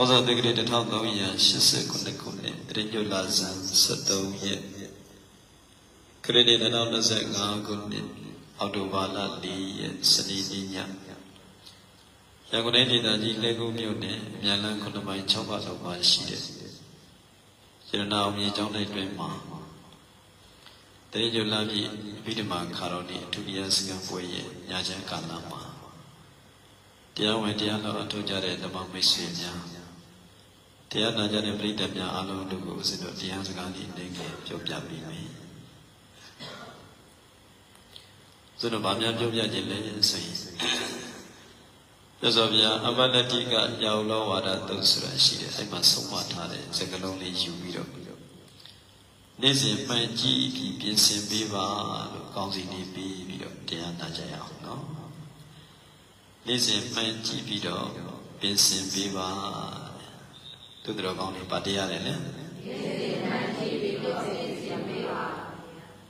ဩဇာတက္ကရာ1389ခုနှစ်တရညုလာဇန်73ရက်ခရစ်နှစ်2025ခုနှစ်အောက်တိုဘာလ4ရက်စနေနေ့ညရန်ကုန်တိုင်းဒေသကြီးလက်ကုန်းမြို့နယ်အမြန်လန်း9မိုင်6ပါလောက်ပါရှိတဲ့ရတနာအောင်မြေကျောင်းတိုက်တွင်မှာတရညုလာပြည်ဗိဓမာခါတော်နေ့အထူးတရားစခန်းပွဲရဲ့ညချမ်းကာလမှာတရားဝင်တရားတော်အထောက်ကြတဲ့ဓမ္မမိတ်ဆွေများ တရားနာကြတဲ့ပရိသတ်များအားလုံးတို့ကိုဦးဇင်းတို့တရားစကားလေးနေငယ်ပြောပြပေးမယ်။ဆိုတော့ဗာများပြောပြခြင်းလဲဆိုရင်ရသော်ဗျာအဘလတိကရောက်လောဝါဒတုတ်ဆိုတာရှိတယ်အဲ့မှာဆုံးမထားတဲ့စကားလုံးလေးယူပြီးတော့နေ့စဉ်မှန်ကြည့်ပြီးပြင်ဆင်ပေးပါလို့ကောင်းစီနေပြီးပြီးတော့တရားနာကြရအောင်နော်။နေ့စဉ်မှန်ကြည့်ပြီးတော့ပြင်ဆင်ပေးပါ သူတော်ကောင်းတွေဗတ်တရားတယ်လေ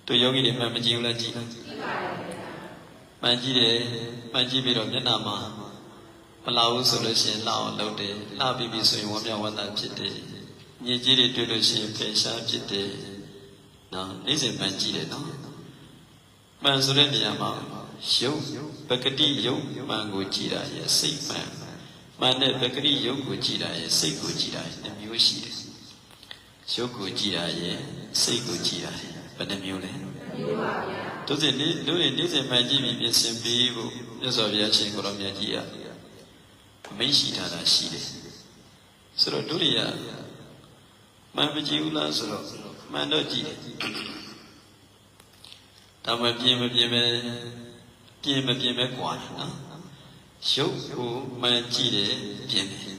သူယောဂီတွေမှန်မကြည့်ဘူးလားကြည့်လားမှန်ကြည့်တယ်မှန်ကြည့်ပြီးတော့မျက်နှာမှာမလာဘူးဆိုလို့ရှိရင်လှအောင်လုပ်တယ်လှပြီးပြီဆိုရင်ဝမ်းမြောက်ဝမ်းသာဖြစ်တယ်ညစ်ကြေးတွေတွေ့လို့ရှိရင်ပယ်ရှားဖြစ်တယ်နော်နေ့စဉ်မှန်ကြည့်တယ်နော်မှန်ဆိုတဲ့နေရာမှာရုပ်ပကတိရုပ်မှန်ကိုကြည့်တာရဲ့စိတ်မှန် မှန်တဲ့ပကတိရုပ်ကိုကြည့်တာရဲ့စိတ်ကိုကြည့်တာရဲ့နှမျိုးရှိတယ်ရုပ်ကိုကြည့်တာရဲ့စိတ်ကိုကြည့်တာရဲ့ဘယ်နှမျိုးလဲမျိုးပါဗျာတို့စဉ်နေ့တို့ရဲ့နေ့စဉ်မှကြည့်ပြီးပြင်ဆင်ပေးဖို့မြတ်စွာဘုရားရှင်ကိုတော်မြတ်ကြီးကအမိန့်ရှိထားတာရှိတယ်ဆိုတော့တို့တွေကမှန်မကြည့်ဘူးလားဆိုတော့မှန်တော့ကြည့်တယ်ဒါမှပြင်မပြင်ပဲပြင်မပြင်ပဲကွာတယ်နော် ရုပ်ကိုမှန်ကြည့်တယ်ပြင်တယ်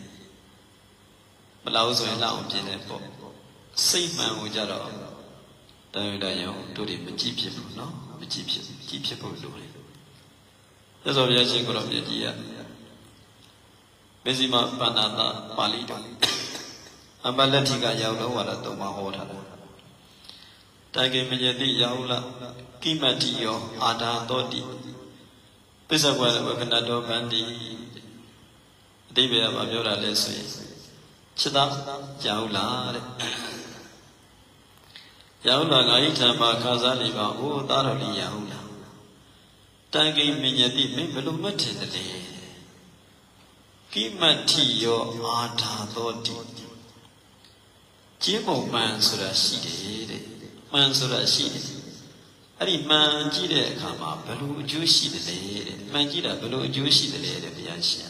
မလောက်ဆိုရင်လောက်အောင်ပြင်တယ်ပေါ့စိတ်မှန်ကိုကြတော့တိုင်းတိုင်းရောတို့တွေမကြည့်ဖြစ်ဘူးနော်မကြည့်ဖြစ်ကြည့်ဖြစ်ဖို့လိုတယ်သက်တော်ဘုရားရှင်ကိုတော်မြတ်ကြီးကမေဇိမပဏ္ဏတာပါဠိတော်အမလတ္ထိကရောက်တော့ဝါဒသုံးပါဟောထားတယ်တိုင်ကေမညတိရောက်လာကိမတိယောအာဒါတောတိ ပစ္စဝရဝကနတောဗန္တိအတိပ္ပယ်ကပြောတာလဲဆိုရင်ချစ်သားရောက်လာတဲ့ရောက်လာငါဤထံမှာခါစားနေပါအိုးသားတော်လေးရောက်လာတန်ကိမညတိမင်းဘယ်လိုမှတ်ထင်တယ်လဲကိမတိယောအာထာသောတိကျင်းပုံမှန်ဆိုတာရှိတယ်တဲ့မှန်ဆိုတာရှိတယ် အဲ့ဒီမှန်ကြည့်တဲ့အခါမှာဘယ်လိုအကျိုးရှိတယ်လဲတဲ့မှန်ကြည့်တာဘယ်လိုအကျိုးရှိတယ်လဲတဲ့ဘုရားရှင်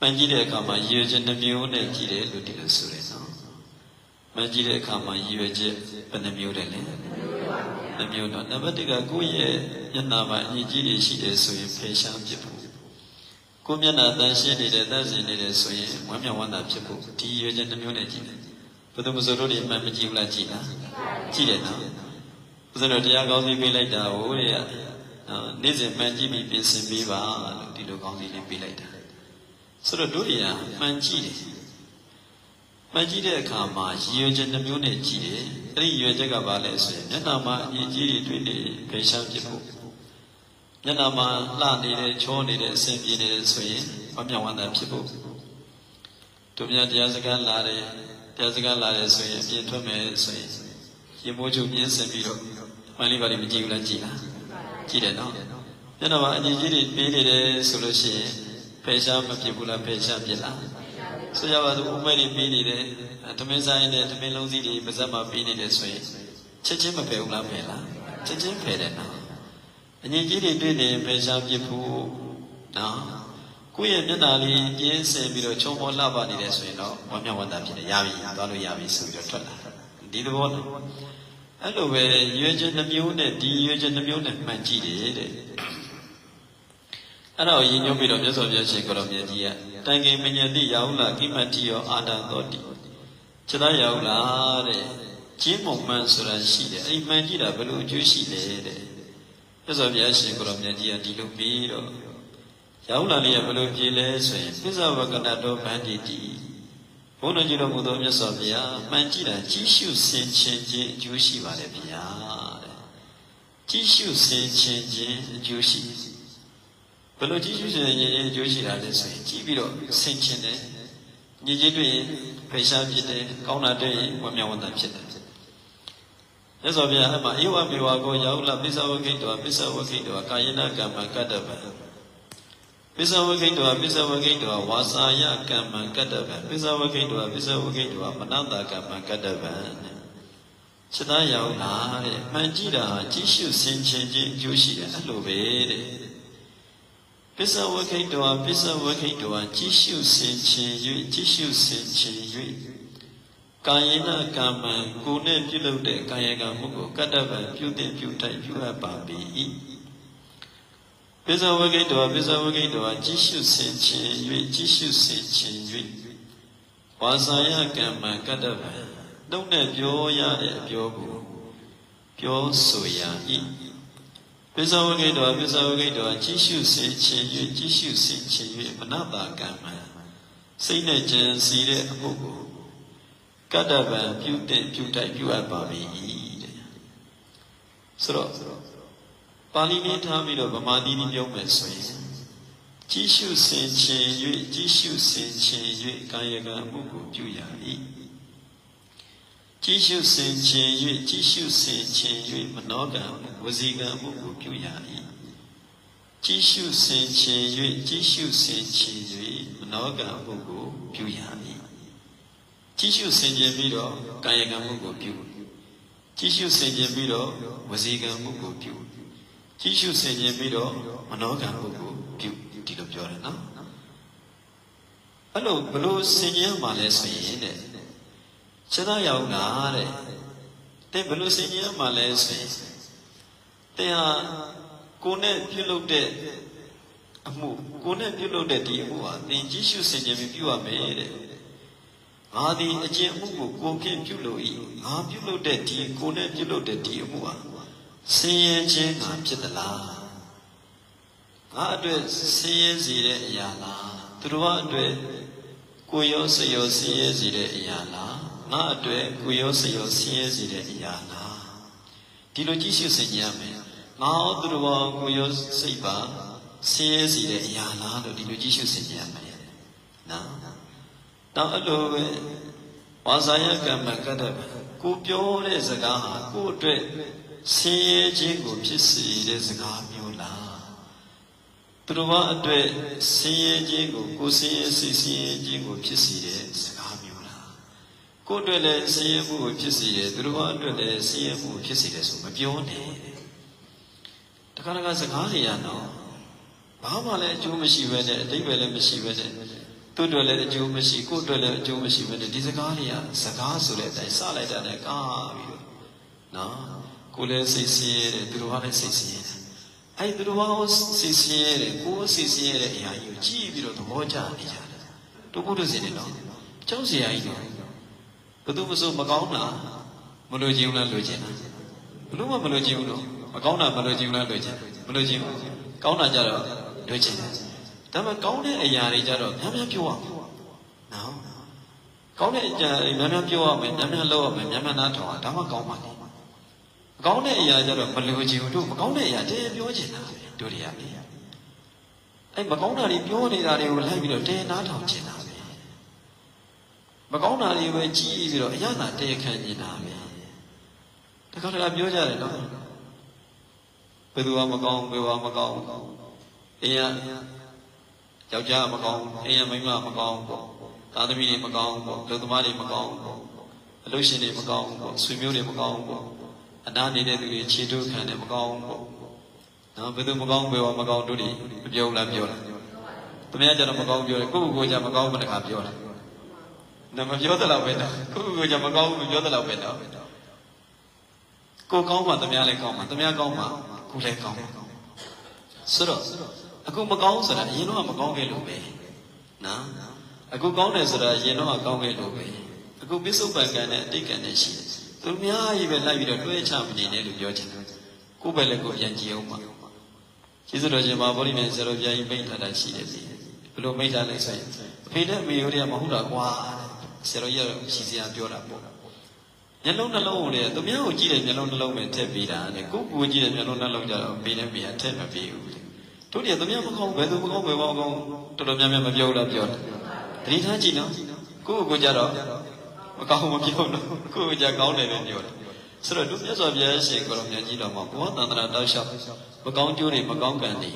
မှန်ကြည့်တဲ့အခါမှာရည်ရွယ်ချက်နှမျိုးနဲ့ကြည့်တယ်လို့ဒီလိုဆိုတယ်နော်မှန်ကြည့်တဲ့အခါမှာရည်ရွယ်ချက်ဘယ်နှမျိုးလဲလဲနှမျိုးတော့နံပါတ်1ကကိုယ့်ရဲ့မျက်နှာမှာအညီကြီးတွေရှိတယ်ဆိုရင်ဖေရှားဖြစ်ဖို့ကိုယ်မျက်နှာတန်ရှင်းနေတယ်တန့်စင်နေတယ်ဆိုရင်ဝမ်းမြောက်ဝမ်းသာဖြစ်ဖို့ဒီရည်ရွယ်ချက်နှမျိုးနဲ့ကြည့်တယ်ဘယ်သူမဆိုတို့တွေမှန်မကြည့်ဘူးလားကြည့်လားကြည့်တယ်နော် ဦးဇင်းတို့တရားကောင်းစီပေးလိုက်တာဟိုတဲ့နော်နေ့စဉ်မှန်ကြည့်ပြီးပြင်ဆင်ပေးပါလို့ဒီလိုကောင်းစီလေးပေးလိုက်တာဆိုတော့တို့တွေကမှန်ကြည့်တယ်မှန်ကြည့်တဲ့အခါမှာရည်ရွယ်ချက်နှမျိုးနဲ့ကြည့်တယ်အဲ့ဒီရည်ရွယ်ချက်ကဘာလဲဆိုရင်မျက်နှာမှာအရင်ကြီးတွေတွေ့နေဖေရှားဖြစ်ဖို့မျက်နှာမှာလှနေတယ်ချောနေတယ်အဆင်ပြေနေတယ်ဆိုရင်ဝမ်းမြောက်ဝမ်းသာဖြစ်ဖို့တို့များတရားစကားလာတယ်တရားစကားလာတယ်ဆိုရင်အပြင်ထွက်မယ်ဆိုရင်ရင်မိုးချုပ်ပြင်းစင်ပြီးတော့ မှန်လေးပါလိမကြည့်ဘူးလားကြည့်လားကြည့်တယ်နော်မျက်နှာမှာအညီကြီးတွေပေးနေတယ်ဆိုလို့ရှိရင်ဖေရှားမဖြစ်ဘူးလားဖေရှားဖြစ်လားဆိုရပါစို့ဥမဲ့တွေပေးနေတယ်သမင်းဆိုင်နဲ့သမင်းလုံးစည်းတွေပါဇက်မှာပေးနေတယ်ဆိုရင်ချက်ချင်းမဖယ်ဘူးလားဖယ်လားချက်ချင်းဖယ်တယ်နော်အညီကြီးတွေတွေ့နေဖေရှားဖြစ်ဖို့နော်ကိုယ့်ရဲ့မျက်နှာလေးပြင်းစင်ပြီးတော့ချုံမောလှပနေတယ်ဆိုရင်တော့ဝမ်းမြောက်ဝမ်းသာဖြစ်တယ်ရပြီသွားလို့ရပြီဆိုပြီးတော့ထွက်လာဒီသဘောနဲ့ အဲ့လိုပဲရွေးချက်နှမျိုးနဲ့ဒီရွေးချက်နှမျိုးနဲ့မှန်ကြည့်တယ်တဲ့အဲ့တော့ရည်ညွှန်းပြီးတော့မြတ်စွာဘုရားရှင်ကိုတော်မြတ်ကြီးကတိုင်ကိမညတိရောက်လာကိမတိယောအာတံတော်တိခြေသားရောက်လာတဲ့ကျင်းမုံမှန်ဆိုတာရှိတယ်အဲ့ဒီမှန်ကြည့်တာဘယ်လိုအကျိုးရှိလဲတဲ့မြတ်စွာဘုရားရှင်ကိုတော်မြတ်ကြီးကဒီလိုပြီးတော့ရောက်လာလေးကဘယ်လိုပြေလဲဆိုရင်ပစ္စဝကနတောဗန္တိတိ ဘုန်းတော်ကြီးတော်မူသောမြတ်စွာဘုရားမှန်ကြည့်တာကြီးရှုဆင်ခြင်ခြင်းအကျိုးရှိပါတယ်ဗျာတဲ့ကြီးရှုဆင်ခြင်ခြင်းအကျိုးရှိဘယ်လိုကြီးရှုဆင်ခြင်ခြင်းအကျိုးရှိတာလဲဆိုရင်ကြည့်ပြီးတော့ဆင်ခြင်တယ်ညီကြီးတွေ့ရင်ဖိရှားဖြစ်တယ်ကောင်းတာတွေ့ရင်ဝမ်းမြောက်ဝမ်းသာဖြစ်တယ်မြတ်စွာဘုရားအမှဧဝမေဝကိုရောက်လာပိဿဝကိတောပိဿဝကိတောကာယနာကမ္မကတ္တဗံ ပိဿဝကိတောပိဿဝကိတောဝါစာယကမ္မကတ္တဗံပိဿဝကိတောပိဿဝကိတောမနတကမ္မကတ္တဗံစိတ်သားရောက်လာတဲ့မှန်ကြည့်တာကြည့်ရှုဆင်ခြင်ခြင်းအကျိုးရှိတယ်အဲ့လိုပဲတဲ့ပစ္စဝခိတောပစ္စဝခိတောကြည့်ရှုဆင်ခြင်၍ကြည့်ရှုဆင်ခြင်၍ကာယနာကမ္မံကိုယ်နဲ့ပြုလုပ်တဲ့ကာယကံမှုကိုကတ္တဗံပြုတဲ့ပြုတိုက်ပြုအပ်ပါပြီ ပစ္စဝခိတောပစ္စဝခိတောကြည့်ရှုဆင်ခြင်၍ကြည့်ရှုဆင်ခြင်၍ဝါစာယကမ္မံကတ္တဗံတုံးနဲ့ပြောရတဲ့အပြောကိုပြောဆိုရ၏ပစ္စဝကိတောပစ္စဝကိတောကြည်ရှုစေခြင်း၍ကြည်ရှုစေခြင်း၍မနတာကံမှစိတ်နဲ့ကြံစီတဲ့အမှုကိုကတ္တဗံပြုတဲ့ပြုတိုက်ပြုအပ်ပါပြီတဲ့ဆိုတော့ ပါဠိနည်းထားပြီးတော့ဗမာတိနည်းပြောမယ်ဆိုရင်ကြည်ရှုစင်ခြင်း၍ကြည်ရှုစင်ခြင်း၍ကာယကံမှုကိုပြုရ၏ကြည်ရှုစင်ခြင်း၍ကြည်ရှုစင်ခြင်း၍မနောကံဝစီကံမှုကိုပြုရ၏ကြည်ရှုစင်ခြင်း၍ကြည်ရှုစင်ခြင်း၍မနောကံမှုကိုပြုရ၏ကြည်ရှုစင်ခြင်းပြီးတော့ကာယကံမှုကိုပြုကြည်ရှုစင်ခြင်းပြီးတော့ဝစီကံမှုကိုပြု ကြည်ရှုစင်ခြင်းပြီးတော့မနောကံမှုကိုပြုဒီလိုပြောတယ်နော်အဲ့လိုဘလို့စင်ခြင်းမှလဲဆိုရင်တဲ့ခြေသားရောက်လာတဲ့တဲ့ဘလို့စင်ခြင်းမှလဲဆိုရင်တဲ့ဟာကိုနဲ့ပြုလုပ်တဲ့အမှုကိုနဲ့ပြုလုပ်တဲ့ဒီအမှုဟာသင်ကြည့်ရှုစင်ခြင်းပြီးပြုရမယ်တဲ့ငါဒီအကျင့်အမှုကိုကိုဖြင့်ပြုလို့ဤငါပြုလုပ်တဲ့ဒီကိုနဲ့ပြုလုပ်တဲ့ဒီအမှုဟာ ဆင်းရဲခြင်းကဖြစ်သလားငါအတွက်ဆင်းရဲစေတဲ့အရာလားသူတို့အတွက်ကိုရောစရောဆင်းရဲစေတဲ့အရာလားငါအတွက်ကိုရောစရောဆင်းရဲစေတဲ့အရာလားဒီလိုကြည့်ရှုစင်ကြရမယ်ငါဟောသူတော်ဘာကိုရောစိတ်ပါဆင်းရဲစေတဲ့အရာလားလို့ဒီလိုကြည့်ရှုစင်ကြရမယ်နော်တော့အဲ့လိုပဲဝါစာယကမ္မကတ္တဗကိုပြောတဲ့စကားဟာကိုယ့်အတွက် ဆင်းရဲခြင်းကိုဖြစ်စေတဲ့စကားမျိုးလားသူတော်ဘာအတွက်ဆင်းရဲခြင်းကိုကိုယ်ဆင်းရဲစိတ်ဆင်းရဲခြင်းကိုဖြစ်စေတဲ့စကားမျိုးလားကိုယ့်အတွက်လည်းဆင်းရဲမှုကိုဖြစ်စေတယ်သူတော်ဘာအတွက်လည်းဆင်းရဲမှုကိုဖြစ်စေတယ်ဆိုမပြောနဲ့တခါတခါစကားတွေရတော့ဘာမှလည်းအကျိုးမရှိပဲနဲ့အတိတ်ပဲလည်းမရှိပဲနဲ့သူ့အတွက်လည်းအကျိုးမရှိကိုယ့်အတွက်လည်းအကျိုးမရှိပဲနဲ့ဒီစကားတွေကစကားဆိုတဲ့အတိုင်းစလိုက်တာနဲ့ကားပြီးတော့နော် ကိုယ်လည်းစိတ်ဆင်းရဲတယ်သူတို့ကလည်းစိတ်ဆင်းရဲတယ်အဲ့သူတို့ကစိတ်ဆင်းရဲတယ်ကိုယ်စိတ်ဆင်းရဲတဲ့အရာကြီးကိုကြည့်ပြီးတော့သဘောကျနေကြတယ်တို့ဘုဒ္ဓစင်တယ်နော်ကျောင်းစရာကြီးတော့ဘယ်သူမဆိုမကောင်းတာမလို့ခြင်းလားလို့ခြင်းလားဘလို့မှမလို့ခြင်းဘူးတော့မကောင်းတာမလို့ခြင်းလားလို့ခြင်းမလို့ခြင်းကောင်းတာကြတော့လို့ခြင်းဒါမှကောင်းတဲ့အရာတွေကြတော့များများပြောရမယ်နော်ကောင်းတဲ့အရာတွေများများပြောရမယ်များများလုပ်ရမယ်များများနားထောင်ရဒါမှကောင်းပါလေ မကောင်းတဲ့အရာကြတော့မလို့ခြင်းဘူးတို့မကောင်းတဲ့အရာတည်းပြောချင်တာတို့တွေကလေအဲ့မကောင်းတာတွေပြောနေတာတွေကိုလိုက်ပြီးတော့တဲနားထောင်ချင်တာပဲမကောင်းတာတွေပဲကြည့်ပြီးတော့အရသာတဲခံနေတာပဲတခါတခါပြောကြတယ်နော်ဘယ်သူမှမကောင်းဘယ်ဟာမကောင်းအင်းရယောက်ျားမကောင်းအင်းရမိန်းမမကောင်းပေါ့သာသမီတွေမကောင်းပေါ့လူသမားတွေမကောင်းပေါ့အလို့ရှင်တွေမကောင်းပေါ့ဆွေမျိုးတွေမကောင်းပေါ့ အနာနေတဲ့သူတွေခြေထုတ်ခံတယ်မကောင်းပေါ့နော်ဘယ်သူမကောင်းဘယ်ဟာမကောင်းတို့တွေမပြောလားပြောလားသူများကြတော့မကောင်းပြောတယ်ကိုယ့်ကိုယ်ကမကောင်းဘယ်နှခါပြောတာနမပြောတဲ့လောက်ပဲနော်ကိုယ့်ကိုယ်ကမကောင်းဘူးပြောတဲ့လောက်ပဲနော်ကိုကောင်းမှသူများလည်းကောင်းမှသူများကောင်းမှကိုလည်းကောင်းဆိုတော့အခုမကောင်းဆိုတာအရင်တော့မကောင်းခဲ့လို့ပဲနော်အခုကောင်းတယ်ဆိုတာအရင်တော့ကောင်းခဲ့လို့ပဲအခုပစ္စုပန်ကံနဲ့အတိတ်ကံနဲ့ရှိတယ် သူများကြီးပဲလိုက်ပြီးတော့တွဲချမနေနဲ့လို့ပြောချင်တယ်ကိုယ်ပဲလည်းကိုယ်ရန်ကြည်အောင်ပါကျေးဇူးတော်ရှင်မဘောဓိနဲ့ဆရာတော်ဘုရားကြီးမိန့်ထားတာရှိတယ်ဒီဘယ်လိုမိန့်ထားလဲဆိုရင်အဖေနဲ့အမေတို့ကမဟုတ်တာကွာဆရာတော်ကြီးကရှိစရာပြောတာပေါ့မျက်လုံးနှလုံးကိုလေသူများကိုကြည့်တဲ့မျက်လုံးနှလုံးပဲထည့်ပေးတာလေကိုယ်ကိုကြည့်တဲ့မျက်လုံးနှလုံးကြတော့ပေးနေပေးရထည့်မပေးဘူးတို့တည်းသူများမကောင်းဘယ်သူမကောင်းဘယ်ဘောကောင်းတော်တော်များများမပြောဘူးလားပြောတယ်တတိထားကြည့်နော်ကိုယ့်ကိုယ်ကြတော့ မကောင်းမပြောတော့ကိုယ့်ကိုယ်ကြကောင်းတယ်လို့ပြောတယ်ဆိုတော့တို့မြတ်စွာဘုရားရှင်ကိုရောမြတ်ကြီးတော်မှာဘောသန္တရာတောက်လျှောက်မကောင်းကျိုးတွေမကောင်းကံတွေ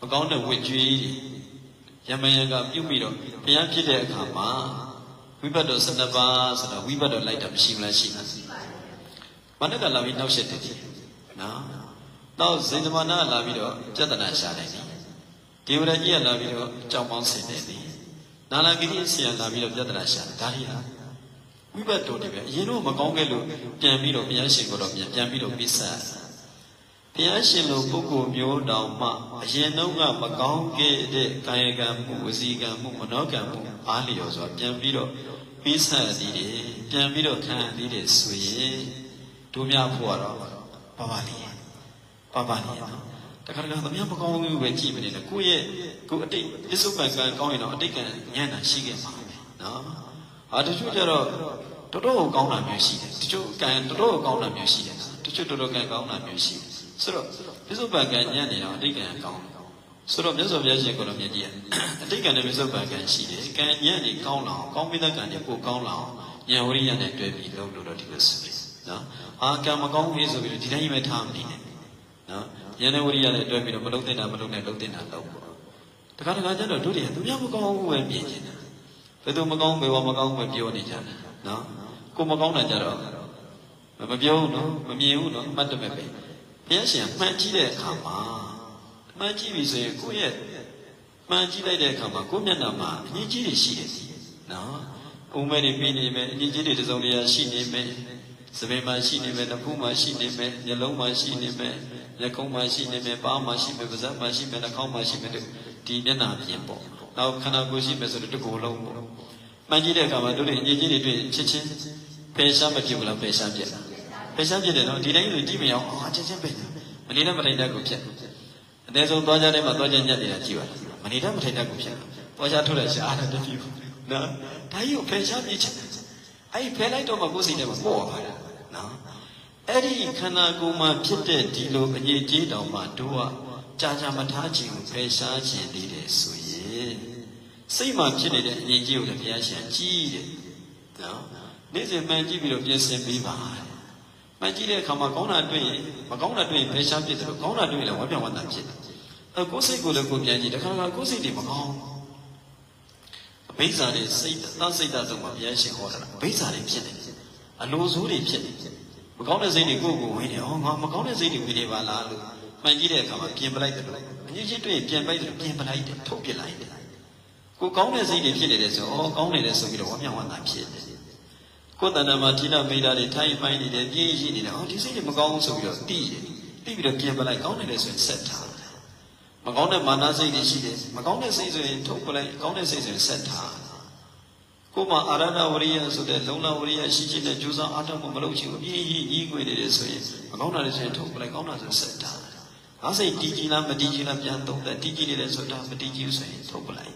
မကောင်းတဲ့ဝိကျွေးတွေယမယံကပြုတ်ပြီးတော့ဘုရားဖြစ်တဲ့အခါမှာဝိဘတ်တော်12ပါးဆိုတာဝိဘတ်တော်လိုက်တာမရှိမလားရှိလားမနက်ကလာပြီးနောက်ဆက်တယ်နော်နောက်ဇင်သမနာလာပြီးတော့ပြဿနာရှာတယ်ဒေဝရကြီးကလာပြီးတော့ကြောင်ပေါင်းဆင်တယ်နာလဂိရိဆရာလာပြီးတော့ပြဿနာရှာတယ်ဒါလေးဟာ ဝိဘတ်တော်တွေပဲအရင်တော့မကောင်းခဲ့လို့ပြန်ပြီးတော့ဘုရားရှင်ကိုတော့ပြန်ပြန်ပြီးတော့ပြီးဆက်ဘုရားရှင်လိုပုဂ္ဂိုလ်မျိုးတောင်မှအရင်တော့ကမကောင်းခဲ့တဲ့ကာယကံမှုဝစီကံမှုမနောကံမှုအားလျော်စွာပြန်ပြီးတော့ပြီးဆက်သည်တွေပြန်ပြီးတော့ခံရသည်တွေဆိုရင်တို့များဖို့ကတော့ပါပါလေးပါပါလေးနော်တခါတခါသမီးမကောင်းဘူးပဲကြည့်မနေနဲ့ကိုယ့်ရဲ့ကိုယ်အတိတ်ပစ္စုပန်ကံကောင်းရင်တော့အတိတ်ကံညံ့တာရှိခဲ့မှာပဲနော် ဟာတချို့ကျတော့တော်တော်ကောင်းတာမျိုးရှိတယ်တချို့ကံတော်တော်ကောင်းတာမျိုးရှိတယ်တချို့တော်တော်ကံကောင်းတာမျိုးရှိတယ်ဆိုတော့ပစ္စုပန်ကံညံ့နေတော့အတိတ်ကံကောင်းတယ်ဆိုတော့မြတ်စွာဘုရားရှင်ကိုလိုမြတ်ကြီးကအတိတ်ကံနဲ့ပစ္စုပန်ကံရှိတယ်ကံညံ့နေကောင်းလာအောင်ကောင်းပြီးတဲ့ကံတွေပိုကောင်းလာအောင်ဉာဏ်ဝရိယနဲ့တွေ့ပြီးလုပ်လို့တော့ဒီလိုဆိုတယ်နော်အာကံမကောင်းဘူးဆိုပြီးတော့ဒီတိုင်းပဲထားမနေနဲ့နော်ဉာဏ်နဲ့ဝရိယနဲ့တွေ့ပြီးတော့မလုပ်တဲ့တာမလုပ်နဲ့လုပ်တဲ့တာလုပ်ပေါ့တခါတခါကျတော့တို့တွေသူများမကောင်းဘူးပဲပြင်နေတာ ဘယ်သူမကောင်းဘယ်ဝမကောင်းပဲပြောနေကြတယ်နော်ကိုမကောင်းတာကြတော့မပြောဘူးနော်မမြင်ဘူးနော်အမှတ်တမဲ့ပဲဘုရားရှင်မှန်ကြည့်တဲ့အခါမှာမှန်ကြည့်ပြီဆိုရင်ကိုယ့်ရဲ့မှန်ကြည့်လိုက်တဲ့အခါမှာကိုယ့်မျက်နှာမှာအငြင်းကြီးတွေရှိတယ်နော်အုံမဲတွေပြင်းနေမယ်အငြင်းကြီးတွေတစ်စုံတရာရှိနေမယ်စပင်မှာရှိနေမယ်နှဖူးမှာရှိနေမယ်မျက်လုံးမှာရှိနေမယ်မျက်ခုံးမှာရှိနေမယ်ပါးမှာရှိမယ်ပါးစပ်မှာရှိမယ်နှာခေါင်းမှာရှိမယ်ဒီမျက်နှာပြင်ပေါ့ နောက်ခန္ဓာကိုယ်ရှိမယ်ဆိုတော့တစ်ကိုယ်လုံးပေါ့မှန်ကြည့်တဲ့အခါမှာတို့တွေအငြင်းကြီးတွေတွေ့ချက်ချင်းဖယ်ရှားမဖြစ်ဘူးလားဖယ်ရှားပြက်လားဖယ်ရှားပြက်တယ်နော်ဒီတိုင်းဆိုကြည့်မရအောင်အာချက်ချင်းပဲမနေနဲ့မထိုင်တတ်ကိုဖြစ်အသေးဆုံးသွားကြတဲ့မှာသွားကြညက်နေတာကြည့်ပါလားမနေနဲ့မထိုင်တတ်ကိုဖြစ်သွားရှားထုတ်တဲ့ရှားတယ်တတိနော်ဒါကြီးကိုဖယ်ရှားပြချက်အဲ့ဒီဖယ်လိုက်တော့မှကိုယ်စိတ်ထဲမှာပေါ့ပါလားနော်အဲ့ဒီခန္ဓာကိုယ်မှာဖြစ်တဲ့ဒီလိုအငြိကြီးတောင်မှတို့ကကြာကြာမထားခြင်းကိုဖယ်ရှားခြင်းတည်တယ်ဆိုရ င်စိတ်မှာဖြစ်နေတဲ့အငြိကြီးကိုလည်းဘုရားရှင်ကြီးတယ်နော်နေ့စဉ်မှန်ကြည့်ပြီးတော့ပြင်ဆင်ပေးပါမှန်ကြည့်တဲ့အခါမှာကောင်းတာတွေ့ရင်မကောင်းတာတွေ့ရင်ဖယ်ရှားပြစ်တယ်လို့ကောင်းတာတွေ့ရင်လည်းဝမ်းပြောင်းဝမ်းသာဖြစ်တယ်အဲကိုယ်စိတ်ကိုလည်းကိုယ်ပြန်ကြည့်တခါတခါကိုယ်စိတ်တွေမကောင်းအဘိဇာတွေစိတ်သစိတ်တသုံးမှာဘုရားရှင်ဟောတာအဘိဇာတွေဖြစ်နေတယ်အလိုဆိုးတွေဖြစ်နေတယ်မကောင်းတဲ့စိတ်တွေကိုယ့်ကိုယ်ဝင်တယ်ဟောငါမကောင်းတဲ့စိတ်တွေဝင်နေပါလားလို့မှန်ကြည့်တဲ့အခါမှာပြင်ပလိုက်တယ်လို့ အငြိချင်းတွေ့ရင်ပြင်ပလိုက်တယ်ပြင်ပလိုက်တယ်ထုတ်ပြလိုက်တယ်ကိုကောင်းတဲ့စိတ်တွေဖြစ်နေတယ်ဆိုဩကောင်းနေတယ်ဆိုပြီးတော့ဝမ်းမြောက်ဝမ်းသာဖြစ်တယ်ကိုယ်တဏ္ဍာမှာဌိနမိတ်တာတွေထိုင်ပိုင်းနေတယ်ပြင်းရှိနေတယ်ဟောဒီစိတ်တွေမကောင်းဘူးဆိုပြီးတော့တိတယ်တိပြီးတော့ပြင်ပလိုက်ကောင်းနေတယ်ဆိုရင်ဆက်ထားမကောင်းတဲ့မာနစိတ်တွေရှိတယ်မကောင်းတဲ့စိတ်ဆိုရင်ထုတ်ပလိုက်ကောင်းတဲ့စိတ်ဆိုရင်ဆက်ထားကိုယ်မှာအာရဏဝရိယဆိုတဲ့လုံလဝရိယရှိခြင်းနဲ့ကြိုးစားအားထုတ်မှုမလုပ်ချင်ဘူးပြင်းကြီးကြီးခွေနေတယ်ဆိုရင်မကောင်းတာတွေဆိုရင်ထုတ်ပလိုက်ကောင်းတာဆိုဆက်ထား ငါစိတ်တည်ကြည်လားမတည်ကြည်လားပြန်သုံးတယ်တည်ကြည်နေတယ်ဆိုတာမတည်ကြည်ဘူးဆိုရင်ထုတ်ပလိုက်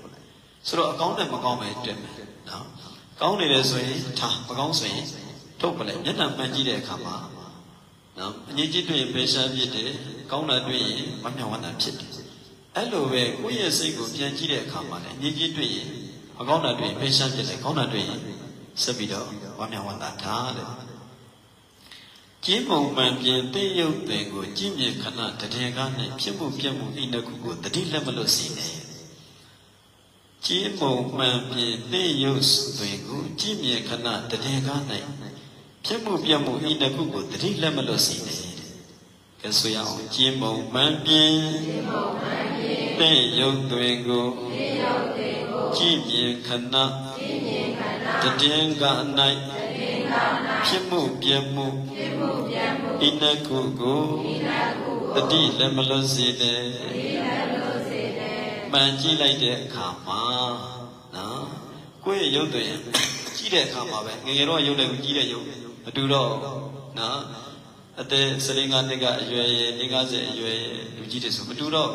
ဆိုတော့အကောင်းနဲ့မကောင်းပဲတွေ့မယ်နော်ကောင်းနေတယ်ဆိုရင်ထားမကောင်းဆိုရင်ထုတ်ပလိုက်မျက်နှာမှန်ကြည့်တဲ့အခါမှာနော်အငြိကြီးတွေ့ရင်ဖေရှားဖြစ်တယ်ကောင်းတာတွေ့ရင်မမြောက်ဝမ်းသာဖြစ်တယ်အဲ့လိုပဲကိုယ့်ရဲ့စိတ်ကိုပြန်ကြည့်တဲ့အခါမှာလည်းအငြိကြီးတွေ့ရင်မကောင်းတာတွေ့ရင်ဖေရှားဖြစ်တယ်ကောင်းတာတွေ့ရင်ဆက်ပြီးတော့ဝမ်းမြောက်ဝမ်းသာထားတယ် ကျင်းပုံမှန်ပြင်သိရုပ်ပင်ကိုကြည်မြင်ခဏတည်ကားနဲ့ဖြစ်မှုပြတ်မှုဤနှစ်ခုကိုတတိလက်မလို့စီနေကျင်းပုံမှန်ပြင်သိရုပ်ပင်ကိုကြည်မြင်ခဏတည်ကား၌ဖြစ်မှုပြတ်မှုဤနှစ်ခုကိုတတိလက်မလို့စီနေကဲဆိုရအောင်ကျင်းပုံမှန်ပြင်သိရုပ်တွင်ကိုကြည်မြင်ခဏတည်ကား၌ ဖြစ်မှုပြတ်မှုဣနကုကိုတတိလည်းမလွတ်စေနဲ့မှန်ကြည့်လိုက်တဲ့အခါမှာနော်ကိုယ့်ရဲ့ရုပ်တွေကြည့်တဲ့အခါမှာပဲငယ်ငယ်တော့ရုပ်လည်းကြည့်တဲ့ရုပ်မတူတော့နော်အသက်စလင်းကနှစ်ကအရွယ်ရဲ့50အရွယ်လူကြီးတွေဆိုမတူတော့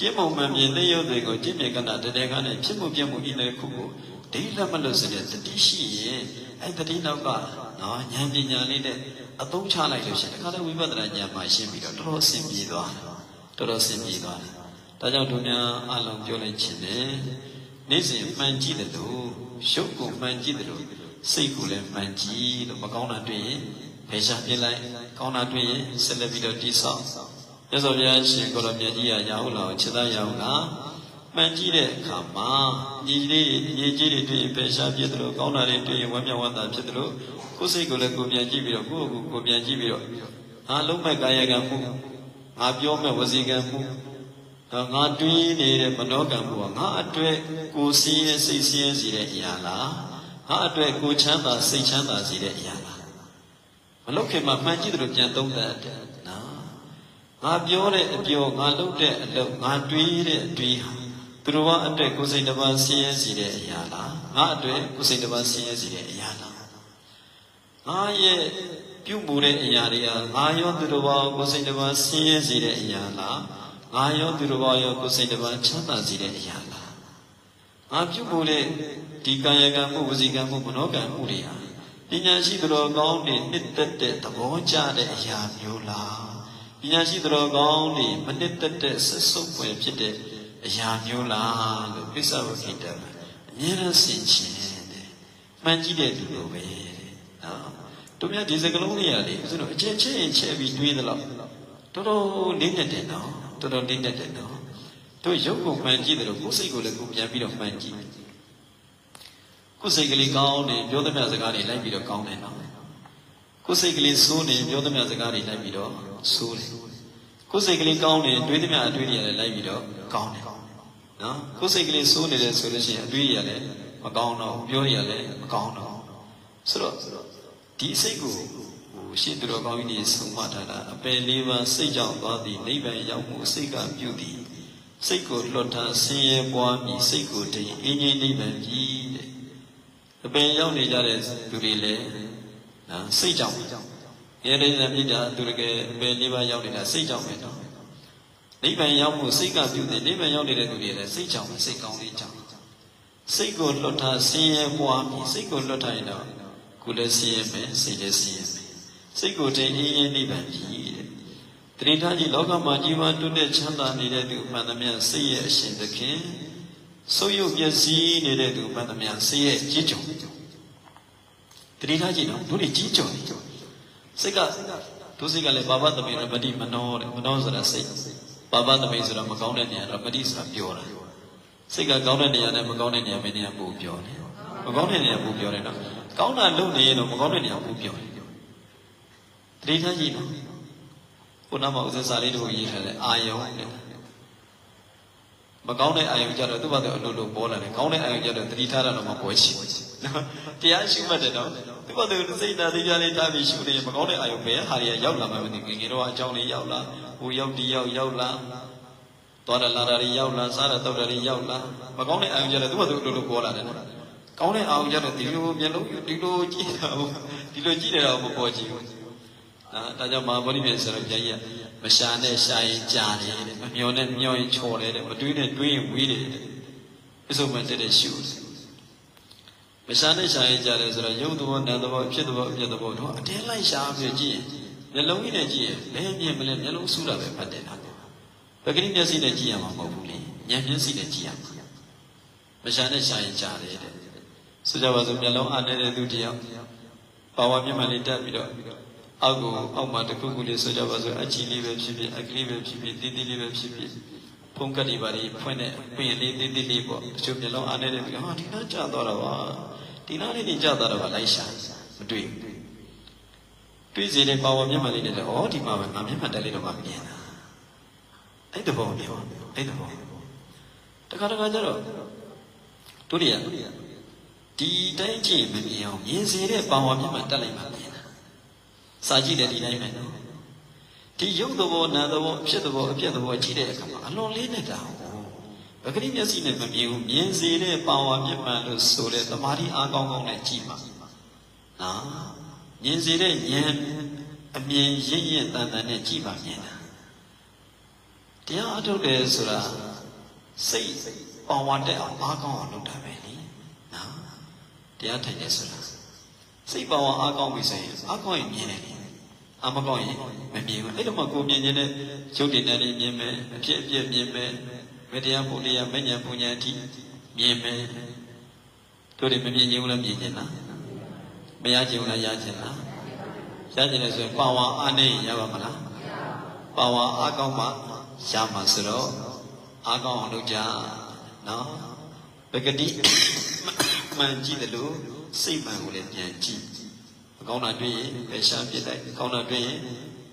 ကျင့်ပုံမှန်မြင်တဲ့ရုပ်တွေကိုကျင့်မြင်ကနာတည်းကနဲ့ဖြစ်မှုပြမှုဣနကုကိုဒိဋ္ဌိမလို့ဆိုတဲ့တတိရှိရင်အဲ့တတိနောက်ကနော်ဉာဏ်ပညာလေးနဲ့အသုံးချလိုက်လို့ရှိရင်တခါတည်းဝိပဿနာဉာဏ်မှရှင်းပြီးတော့တော်တော်အဆင်ပြေသွားတယ်တော်တော်အဆင်ပြေသွားတယ်ဒါကြောင့်တို့များအလုံးပြောလိုက်ခြင်းနဲ့နေ့စဉ်မှန်ကြည့်တယ်လို့ရုပ်ကိုမှန်ကြည့်တယ်လို့စိတ်ကိုလည်းမှန်ကြည့်လို့မကောင်းတာတွေ့ရင်ဖယ်ရှားပြလိုက်ကောင်းတာတွေ့ရင်ဆက်လက်ပြီးတော့တိဆောက် ရသော်ဘုရားရှင်ကိုရောမြတ်ကြီးရရဟုတ်လားခြေသားရဟုတ်လားမှန်ကြည့်တဲ့အခါမှာညီလေးညီကြီးတွေတွေ့ရင်ဖယ်ရှားပြတယ်လို့ကောင်းတာတွေတွေ့ရင်ဝမ်းမြောက်ဝမ်းသာဖြစ်တယ်လို့ကိုယ်စိတ်ကိုလည်းကိုပြန်ကြည့်ပြီးတော့ကိုယ့်ကိုယ်ကိုပြန်ကြည့်ပြီးတော့ငါလုံးမဲ့ကာယကံမှုငါပြောမဲ့ဝစီကံမှုငါတွေးနေတဲ့မနောကံမှုကငါအတွက်ကိုယ်စင်းရဲ့စိတ်စင်းရဲ့စီတဲ့အရာလားငါအတွက်ကိုယ်ချမ်းသာစိတ်ချမ်းသာစီတဲ့အရာလားမလုတ်ခင်မှာမှန်ကြည့်တယ်လို့ပြန်သုံးသပ်တယ်နော် ငါပြောတဲ့အပြောငါလုပ်တဲ့အလုပ်ငါတွေးတဲ့အတွေးဟာသူတော်ဘာအတွက်ကိုယ်စိတ်တစ်ပါးစင်းရဲစီတဲ့အရာလားငါအတွက်ကိုယ်စိတ်တစ်ပါးစင်းရဲစီတဲ့အရာလားငါရဲ့ပြုမှုတဲ့အရာတွေကငါရောသူတော်ဘာကိုယ်စိတ်တစ်ပါးစင်းရဲစီတဲ့အရာလားငါရောသူတော်ဘာရောကိုယ်စိတ်တစ်ပါးချမ်းသာစီတဲ့အရာလားငါပြုမှုတဲ့ဒီကာယကံမှုဝစီကံမှုမနောကံမှုတွေဟာပညာရှိသူတော်ကောင်းတွေနှစ်သက်တဲ့သဘောကျတဲ့အရာမျိုးလား ပညာရှိသူတော်ကောင်းတွေမနှစ်သက်တဲ့ဆက်ဆုပ်ွယ်ဖြစ်တဲ့အရာမျိုးလားလို့ပိဿဝခိတအမြဲတမ်းဆင်ခြင်တယ်မှန်ကြည့်တဲ့လူလိုပဲတဲ့နော်တို့များဒီစကလုံးတွေရတယ်ဦးဇင်းတို့အချက်ချင်းချက်ပြီးတွေးသလောက်တော်တော်လေးနဲ့တယ်နော်တော်တော်လေးနဲ့တယ်နော်တို့ရုပ်ကိုမှန်ကြည့်တယ်လို့ကိုယ်စိတ်ကိုလည်းကိုပြန်ပြီးတော့မှန်ကြည့်ကိုယ်စိတ်ကလေးကောင်းနေပြောသမျှစကားတွေလိုက်ပြီးတော့ကောင်းတယ်နော် ကိုယ်စိတ်ကလေးဆိုးနေပြောသမျှစကားတွေလိုက်ပြီးတော့ဆိုးတယ်ကိုယ်စိတ်ကလေးကောင်းနေတွေးသမျှအတွေးတွေလည်းလိုက်ပြီးတော့ကောင်းတယ်နော်ကိုယ်စိတ်ကလေးဆိုးနေတယ်ဆိုလို့ရှိရင်အတွေးတွေလည်းမကောင်းတော့ပြောရလည်းမကောင်းတော့ဆိုတော့ဒီစိတ်ကိုဟိုရှင်းသူတော်ကောင်းကြီးတွေဆုံးမထားတာအပယ်လေးပါးစိတ်ကြောင့်သွားသည်နိဗ္ဗာန်ရောက်မှုစိတ်ကပြုသည်စိတ်ကိုလွတ်ထားဆင်းရဲပွားပြီးစိတ်ကိုတည်အင်းကြီးနိဗ္ဗာန်ကြီးတဲ့အပင်ရောက်နေကြတဲ့သူတွေလည်း နော်စိတ်ကြောင့်ရဲရိဇံမြစ်တာသူတကယ်အပင်လေးပါးရောက်နေတာစိတ်ကြောင့်ပဲနော်နိဗ္ဗာန်ရောက်မှုစိတ်ကပြုတယ်နိဗ္ဗာန်ရောက်နေတဲ့သူတွေလည်းစိတ်ကြောင့်ပဲစိတ်ကောင်းလေးကြောင့်စိတ်ကိုလွတ်ထားဆင်းရဲပွားပြီးစိတ်ကိုလွတ်ထားရင်တော့ကိုယ်လည်းဆင်းရဲမယ်စိတ်လည်းဆင်းရဲမယ်စိတ်ကိုတည်အင်းကြီးနိဗ္ဗာန်ကြီးတဲ့တတိထားကြီးလောကမှာကြီးပွားတွတ်တဲ့ချမ်းသာနေတဲ့သူမှန်သမျှစိတ်ရဲ့အရှင်သခင်ဆုပ်ယုပ်ပျက်စီးနေတဲ့သူမှန်သမျှစိတ်ရဲ့ကြီးကြုံ တတိထားကြီးနော်တို့တွေကြီးကြုံနေစိတ်ကဒုစိတ်ကလည်းဘာဝတမေရမတိမနောတဲ့မနောဆိုတာစိတ်ဘာဝတမေဆိုတာမကောင်းတဲ့နေရာတော့မတိဆိုတာပြောတာစိတ်ကကောင်းတဲ့နေရာနဲ့မကောင်းတဲ့နေရာမင်းနေရာပို့ပြောတယ်မကောင်းတဲ့နေရာပို့ပြောတယ်နော်ကောင်းတာလုပ်နေရင်တော့မကောင်းတဲ့နေရာပို့ပြောတယ်တတိထားကြီးနော်ခုနမှာဥစ္စာလေးတို့ရေးထားတယ်အာယုံတဲ့မကောင်းတဲ့အာယုံကြတော့သူ့ဘာသာအလိုလိုပေါ်လာတယ်ကောင်းတဲ့အာယုံကြတော့တတိထားတာတော့မပေါ်ရှိဘူးနော် တရားရှုမှတ်တယ်နော်သူ့ဘာသာစိတ်နာသေးကြလေးထားပြီးရှုနေရင်မကောင်းတဲ့အာယုံပဲဟာတွေကရောက်လာမှမသိငငယ်တော့အကြောင်းလေးရောက်လာဟိုရောက်ဒီရောက်ရောက်လာသွားတယ်လာတာတွေရောက်လာစားတယ်တောက်တယ်တွေရောက်လာမကောင်းတဲ့အာယုံကြတော့သူ့ဘာသာအလိုလိုပေါ်လာတယ်နော်ကောင်းတဲ့အာယုံကြတော့ဒီလိုမျက်လုံးဒီလိုကြည့်တာဒီလိုကြည့်တယ်တော့မပေါ်ကြည့်ဘူးနော်ဒါကြောင့်မဟာဗောဓိမြတ်ဆရာဘုရားကြီးမရှာနဲ့ရှာရင်ကြားတယ်တဲ့မမျောနဲ့မျောရင်ချော်တယ်တဲ့မတွေးနဲ့တွေးရင်ဝေးတယ်တဲ့အစုံမဲ့တဲ့ရှု မရှာနဲ့ရှာရင်ကြားတယ်ဆိုတော့ယုတ်သဘောနံသဘောဖြစ်သဘောအပြည့်သဘောတော့အတင်းလိုက်ရှာပြီးကြည့်ရင်မျက်လုံးကြီးနဲ့ကြည့်ရင်ဘယ်မြင်မလဲမျက်လုံးဆူတာပဲဖတ်တယ်လားပဂရိမျက်စိနဲ့ကြည့်ရမှာမဟုတ်ဘူးလေဉာဏ်မျက်စိနဲ့ကြည့်ရမှာမရှာနဲ့ရှာရင်ကြားတယ်တဲ့ဆိုကြပါစို့မျက်လုံးအားနေတဲ့သူတယောက်ပါဝါမျက်မှန်လေးတက်ပြီးတော့အောက်ကိုအောက်မှာတစ်ခုခုလေးဆိုကြပါစို့အချီလေးပဲဖြစ်ဖြစ်အကလေးပဲဖြစ်ဖြစ်တီးတီးလေးပဲဖြစ်ဖြစ်ဖုံးကတ်တွေပါလေဖွင့်တဲ့ပွင့်လေးတီးတီးလေးပေါ့တချို့မျိုးလုံးအားနေတဲ့ပြီးဟာဒီနားကျသွားတော့ပါ ဒီနားလေးနေကျသွားတော့ပါလိုက်ရှာမတွေ့ဘူးတွေ့စီတဲ့ပါဝါမျက်မှန်လေးနဲ့တော့ဩဒီမှာပဲငါမျက်မှန်တက်လေးတော့မှမြင်တာအဲ့တဘောမျိုးအဲ့တဘောတခါတခါကျတော့တို့တွေကဒီတိုင်းကြည့်မမြင်အောင်မြင်စေတဲ့ပါဝါမျက်မှန်တက်လိုက်မှမြင်စာကြည့်တယ်ဒီတိုင်းပဲနော်ဒီရုပ်သဘောနာသဘောအဖြစ်သဘောအပြည့်သဘောကြည့်တဲ့အခါမှာအလွန်လေးနေတာ ပဂရိမျက်စိနဲ့မမြင်ဘူးမြင်စေတဲ့ပါဝါမျက်မှန်လို့ဆိုတဲ့သမာဓိအားကောင်းကောင်းနဲ့ကြည့်ပါနော်မြင်စေတဲ့ဉာဏ်အမြင်ရင့်ရင့်တန်တန်နဲ့ကြည့်ပါမြင်တာတရားအထုတ်တယ်ဆိုတာစိတ်ပါဝါတက်အောင်အားကောင်းအောင်လုပ်တာပဲလေနော်တရားထိုင်တယ်ဆိုတာစိတ်ပါဝါအားကောင်းပြီဆိုရင်အားကောင်းရင်မြင်တယ်အာမကောင်းရင်မမြင်ဘူးအဲ့လိုမှကိုမြင်နေတဲ့ရုပ်တည်တဲ့လေးမြင်မယ်အဖြစ်အပျက်မြင်မယ် မတရားပုရိယမဉ္ဇဉ်ပူညာတိမြင်မယ်တတို့တွေမမြင်ခြင်းလည်းမြင်ခြင်းလားမရခြင်းလည်းရခြင်းလားရခြင်းလည်းဆိုရင်ပါဝါအားနေရပါမလားပါဝါအားကောင်းမှရမှာဆိုတော့အားကောင်းအောင်လုပ်ကြနော်ပဂတိမှန်ကြည့်တယ်လို့စိတ်မှန်ကိုလည်းပြန်ကြည့်အကောင်းတာတွေ့ရင်ပဲရှားပြစ်လိုက်အကောင်းတာတွေ့ရင်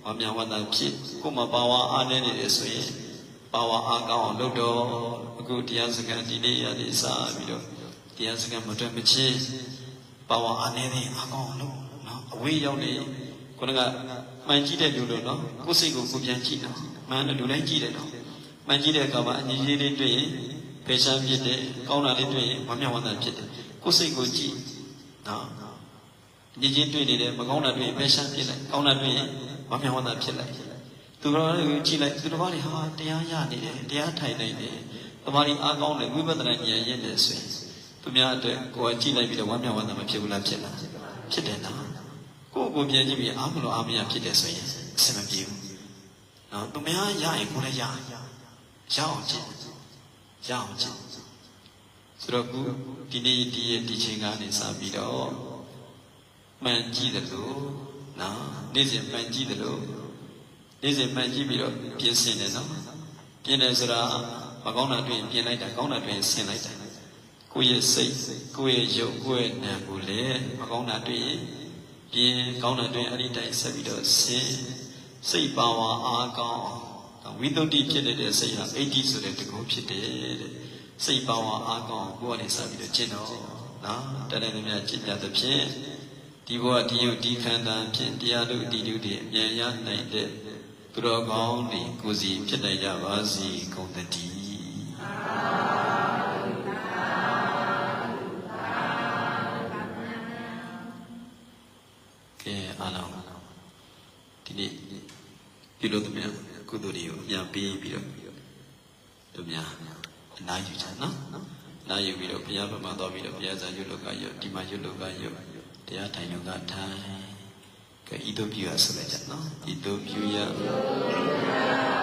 ဝမ်းမြောက်ဝမ်းသာဖြစ်ကိုယ်မှာပါဝါအားနေနေတယ်ဆိုရင် ပါဝါအားကောင်းအောင်လုပ်တော့အခုတရားစခန်းဒီနေ့ရည်စားပြီးတော့တရားစခန်းမတွက်မချင်းပါဝါအားနေတယ်အားကောင်းအောင်လုပ်နော်အဝေးရောက်နေခုနကမှန်ကြည့်တဲ့လူလို့နော်ကိုယ်စိတ်ကိုကိုပြန်ကြည့်နော်မှန်တယ်လူတိုင်းကြည့်တယ်နော်မှန်ကြည့်တဲ့အခါမှာအညီကြီးလေးတွေ့ရင်ဖေရှားဖြစ်တယ်ကောင်းတာလေးတွေ့ရင်ဝမ်းမြောက်ဝမ်းသာဖြစ်တယ်ကိုယ်စိတ်ကိုကြည့်နော်အညီကြီးတွေ့နေတယ်မကောင်းတာတွေ့ရင်ဖေရှားဖြစ်လိုက်ကောင်းတာတွေ့ရင်ဝမ်းမြောက်ဝမ်းသာဖြစ်လိုက် သူတော်တွေကိုကြည့်လိုက်သူတော်ဘာတွေဟာတရားရနေတယ်တရားထိုင်နေတယ်တမာရီအားကောင်းတယ်ဝိပဿနာဉာဏ်ရင့်တယ်ဆိုရင်သူများအတွက်ကိုယ်ကကြည့်လိုက်ပြီးတော့ဝမ်းမြောက်ဝမ်းသာမဖြစ်ဘူးလားဖြစ်လားဖြစ်တယ်နော်ကိုယ့်ကိုယ်ပြန်ကြည့်ပြီးအားမလို့အားမရဖြစ်တယ်ဆိုရင်အဆင်မပြေဘူးနော်သူများရရင်ကိုယ်လည်းရရအောင်ကြည့်ရအောင်ကြည့်ဆိုတော့ခုဒီနေ့ဒီရဲ့ဒီချိန်ကနေစပြီးတော့မှန်ကြည့်တယ်လို့နော်နေ့စဉ်မှန်ကြည့်တယ်လို့ နေ့စဉ်မှန်ကြည့်ပြီးတော့ပြင်ဆင်တယ်နော်ပြင်တယ်ဆိုတာမကောင်းတာတွေ့ရင်ပြင်လိုက်တာကောင်းတာတွေ့ရင်ဆင်လိုက်တာကိုယ့်ရဲ့စိတ်ကိုယ့်ရဲ့ရုပ်ကိုယ့်ရဲ့နာမ်ကိုလည်းမကောင်းတာတွေ့ရင်ပြင်ကောင်းတာတွေ့ရင်အဲ့ဒီတိုင်းဆက်ပြီးတော့ဆင်စိတ်ပါဝါအားကောင်းဝိသုဒ္ဓိဖြစ်တဲ့စိတ်ဟာအဋ္ဌိဆိုတဲ့တကုဖြစ်တယ်တဲ့စိတ်ပါဝါအားကောင်းကိုယ်ကနေစပြီးတော့ကျင့်တော့နော်တဏှာတွေများကျင့်ကြသဖြင့်ဒီဘဝဒီယုတ်ဒီခန္ဓာဖြင့်တရားတို့ဒီလူတွေအမြင်ရနိုင်တဲ့ သူတော်ကောင်းတွေကိုယ်စီဖြစ်နိုင်ကြပါစေကုန်သတည်းကဲအားလုံးဒီနေ့ပြုလို့တမန်ကုသိုလ်တွေကိုအများပေးပြီးတော့တို့များအနာယူချင်နော်နာယူပြီးတော့ဘုရားဘက်မှာသွားပြီးတော့ဘုရားစာရွတ်လောကရွတ်ဒီမှာရွတ်လောကရွတ်တရားထိုင်လောကထိုင် ကဲဤသို့ပြုရဆိုလိုက်ကြနော်ဤသို့ပြုရမြတ်ဘုရား